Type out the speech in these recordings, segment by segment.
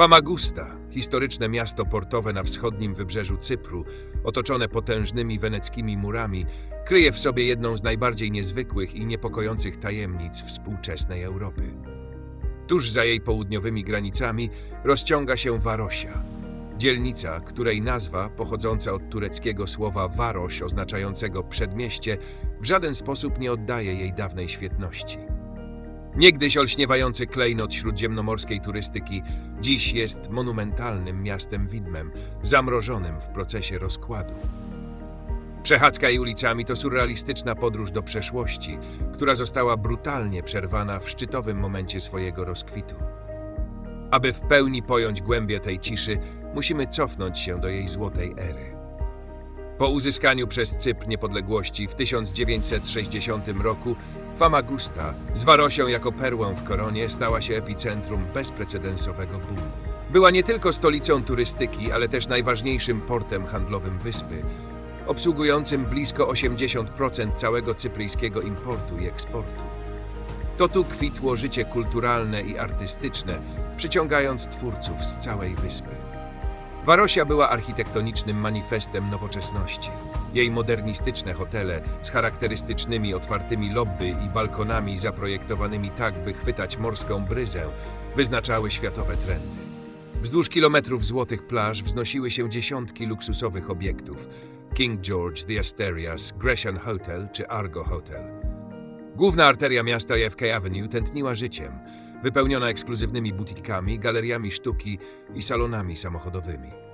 Famagusta, historyczne miasto portowe na wschodnim wybrzeżu Cypru, otoczone potężnymi weneckimi murami, kryje w sobie jedną z najbardziej niezwykłych i niepokojących tajemnic współczesnej Europy. Tuż za jej południowymi granicami rozciąga się Warosia, dzielnica, której nazwa, pochodząca od tureckiego słowa waroś, oznaczającego przedmieście, w żaden sposób nie oddaje jej dawnej świetności. Niegdyś olśniewający klejnot śródziemnomorskiej turystyki, dziś jest monumentalnym miastem widmem, zamrożonym w procesie rozkładu. Przechadzka jej ulicami to surrealistyczna podróż do przeszłości, która została brutalnie przerwana w szczytowym momencie swojego rozkwitu. Aby w pełni pojąć głębię tej ciszy, musimy cofnąć się do jej złotej ery. Po uzyskaniu przez Cypr niepodległości w 1960 roku Famagusta, z Warosią jako perłą w koronie, stała się epicentrum bezprecedensowego boomu. Była nie tylko stolicą turystyki, ale też najważniejszym portem handlowym wyspy, obsługującym blisko 80% całego cypryjskiego importu i eksportu. To tu kwitło życie kulturalne i artystyczne, przyciągając twórców z całej wyspy. Warosia była architektonicznym manifestem nowoczesności. Jej modernistyczne hotele z charakterystycznymi otwartymi lobby i balkonami zaprojektowanymi tak, by chwytać morską bryzę, wyznaczały światowe trendy. Wzdłuż kilometrów złotych plaż wznosiły się dziesiątki luksusowych obiektów. King George, The Asterias, Grecian Hotel czy Argo Hotel. Główna arteria miasta JFK Avenue tętniła życiem, wypełniona ekskluzywnymi butikami, galeriami sztuki i salonami samochodowymi.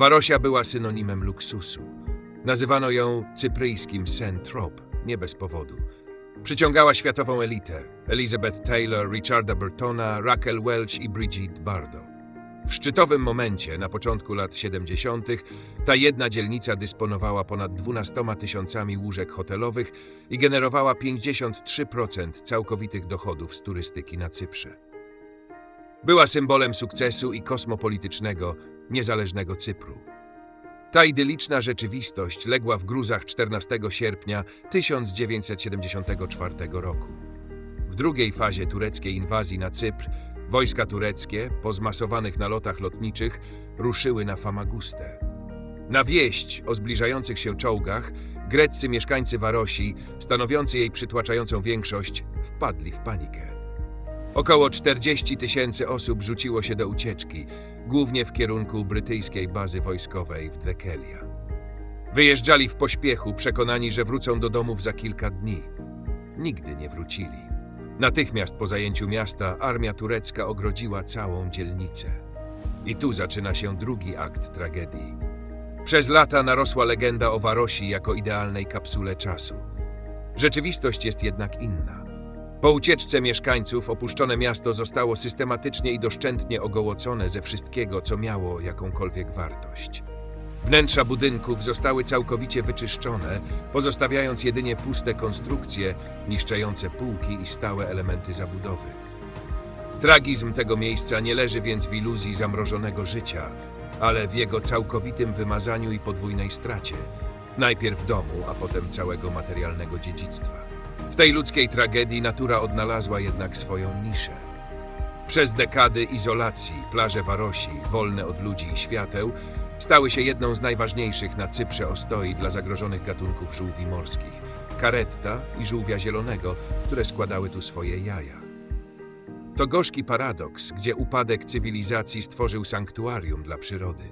Warosia była synonimem luksusu. Nazywano ją cypryjskim Saint-Tropez, nie bez powodu. Przyciągała światową elitę Elizabeth Taylor, Richarda Burtona, Raquel Welch i Brigitte Bardot. W szczytowym momencie, na początku lat 70., ta jedna dzielnica dysponowała ponad 12 tysiącami łóżek hotelowych i generowała 53% całkowitych dochodów z turystyki na Cyprze. Była symbolem sukcesu i kosmopolitycznego, niezależnego Cypru. Ta idyliczna rzeczywistość legła w gruzach 14 sierpnia 1974 roku. W drugiej fazie tureckiej inwazji na Cypr wojska tureckie, po zmasowanych nalotach lotniczych, ruszyły na Famagustę. Na wieść o zbliżających się czołgach, greccy mieszkańcy Warosi, stanowiący jej przytłaczającą większość, wpadli w panikę. Około 40 tysięcy osób rzuciło się do ucieczki, głównie w kierunku brytyjskiej bazy wojskowej w Dekelia. Wyjeżdżali w pośpiechu, przekonani, że wrócą do domów za kilka dni. Nigdy nie wrócili. Natychmiast po zajęciu miasta armia turecka ogrodziła całą dzielnicę. I tu zaczyna się drugi akt tragedii. Przez lata narosła legenda o Warosi jako idealnej kapsule czasu. Rzeczywistość jest jednak inna. Po ucieczce mieszkańców opuszczone miasto zostało systematycznie i doszczętnie ogołocone ze wszystkiego, co miało jakąkolwiek wartość. Wnętrza budynków zostały całkowicie wyczyszczone, pozostawiając jedynie puste konstrukcje, niszczące półki i stałe elementy zabudowy. Tragizm tego miejsca nie leży więc w iluzji zamrożonego życia, ale w jego całkowitym wymazaniu i podwójnej stracie. Najpierw domu, a potem całego materialnego dziedzictwa. W tej ludzkiej tragedii natura odnalazła jednak swoją niszę. Przez dekady izolacji plaże Warosi, wolne od ludzi i świateł, stały się jedną z najważniejszych na Cyprze ostoi dla zagrożonych gatunków żółwi morskich, karetta i żółwia zielonego, które składały tu swoje jaja. To gorzki paradoks, gdzie upadek cywilizacji stworzył sanktuarium dla przyrody.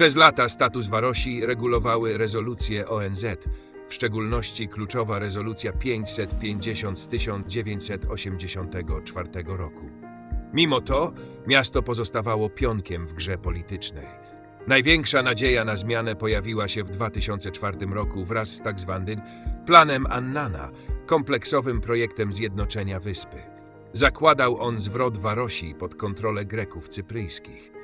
Przez lata status Warosi regulowały rezolucje ONZ, w szczególności kluczowa rezolucja 550 z 1984 roku. Mimo to miasto pozostawało pionkiem w grze politycznej. Największa nadzieja na zmianę pojawiła się w 2004 roku wraz z tak zwanym Planem Annana, kompleksowym projektem zjednoczenia wyspy. Zakładał on zwrot Warosi pod kontrolę Greków cypryjskich.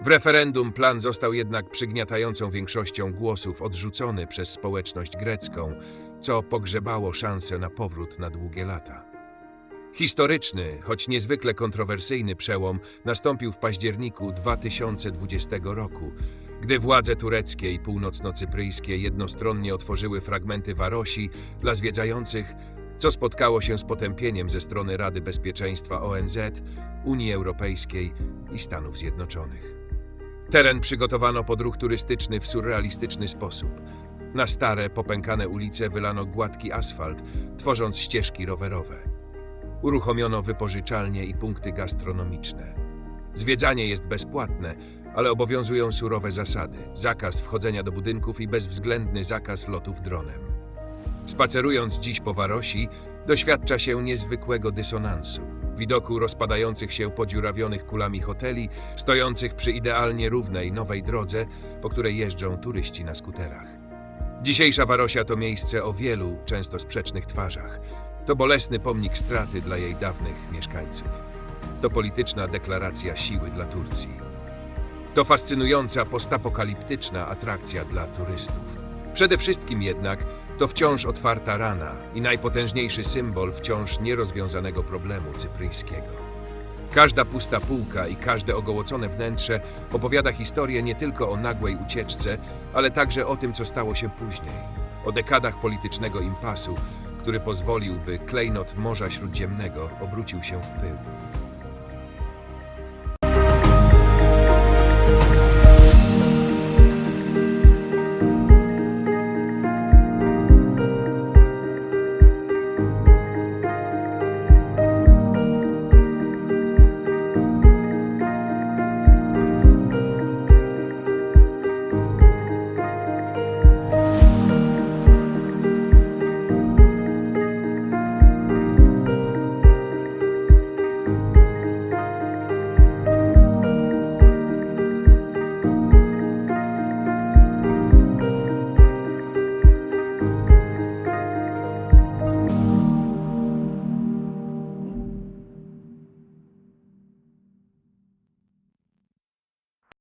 W referendum plan został jednak przygniatającą większością głosów odrzucony przez społeczność grecką, co pogrzebało szansę na powrót na długie lata. Historyczny, choć niezwykle kontrowersyjny przełom nastąpił w październiku 2020 roku, gdy władze tureckie i północno-cypryjskie jednostronnie otworzyły fragmenty Warosi dla zwiedzających, co spotkało się z potępieniem ze strony Rady Bezpieczeństwa ONZ, Unii Europejskiej i Stanów Zjednoczonych. Teren przygotowano pod ruch turystyczny w surrealistyczny sposób. Na stare, popękane ulice wylano gładki asfalt, tworząc ścieżki rowerowe. Uruchomiono wypożyczalnie i punkty gastronomiczne. Zwiedzanie jest bezpłatne, ale obowiązują surowe zasady: zakaz wchodzenia do budynków i bezwzględny zakaz lotów dronem. Spacerując dziś po Warosi, doświadcza się niezwykłego dysonansu. Widoku rozpadających się podziurawionych kulami hoteli, stojących przy idealnie równej nowej drodze, po której jeżdżą turyści na skuterach. Dzisiejsza Warosia to miejsce o wielu, często sprzecznych twarzach. To bolesny pomnik straty dla jej dawnych mieszkańców. To polityczna deklaracja siły dla Turcji. To fascynująca postapokaliptyczna atrakcja dla turystów. Przede wszystkim jednak to wciąż otwarta rana i najpotężniejszy symbol wciąż nierozwiązanego problemu cypryjskiego. Każda pusta półka i każde ogołocone wnętrze opowiada historię nie tylko o nagłej ucieczce, ale także o tym, co stało się później. O dekadach politycznego impasu, który pozwolił, by klejnot Morza Śródziemnego obrócił się w pył.